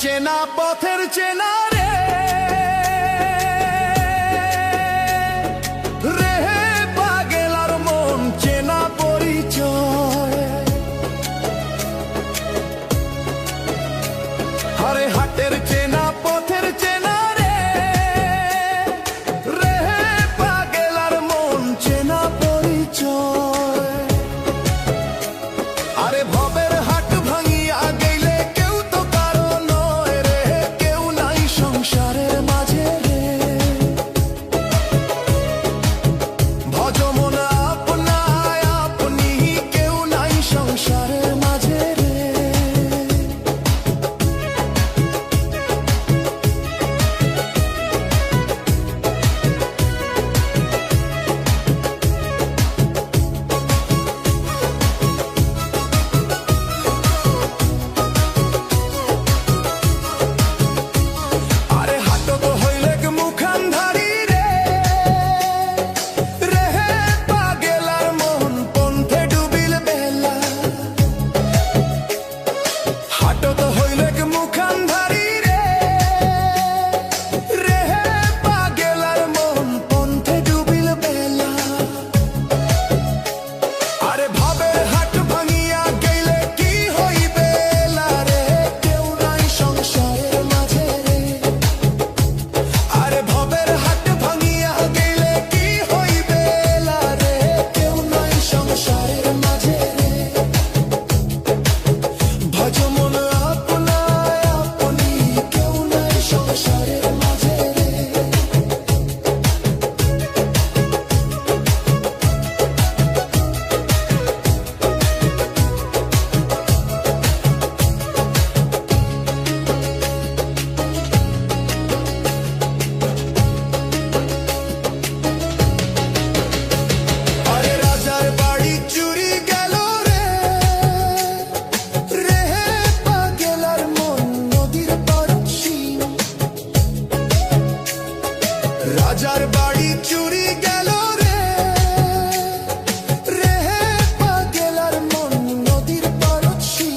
চেনা পথের চেনা রাজার বাড়ি চুরি গেল রে। রে পাগেলার মন নদীর পারছি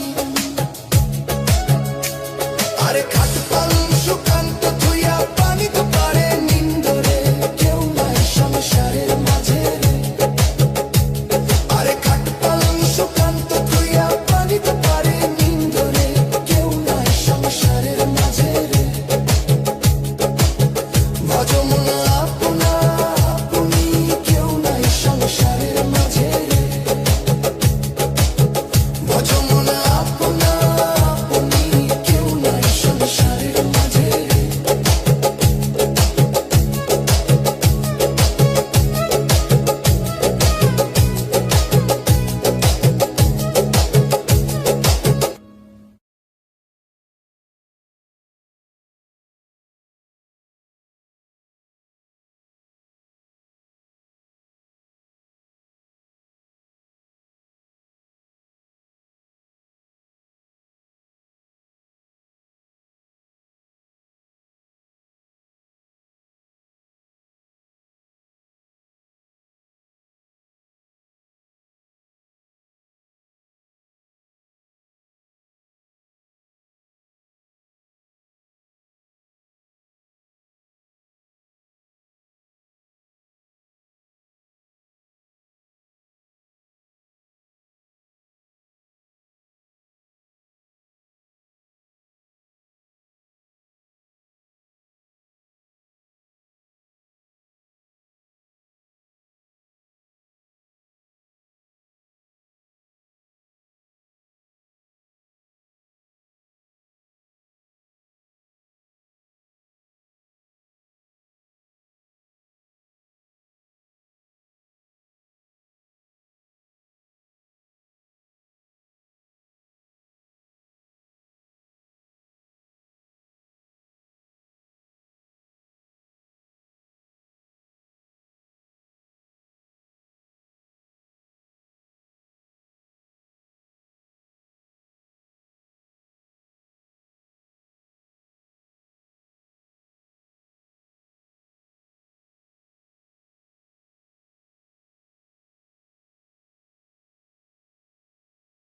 আরে খাট পাল সুকান্ত থুইয়া পানি তো পারে নিন্দরে, কেউ নাই সংসারের মাঝে আরে খাট পাল সুকান্ত থুইয়া পানি তো পারে নিন্দরে, কেউ নাই সংসারের মাঝে রে।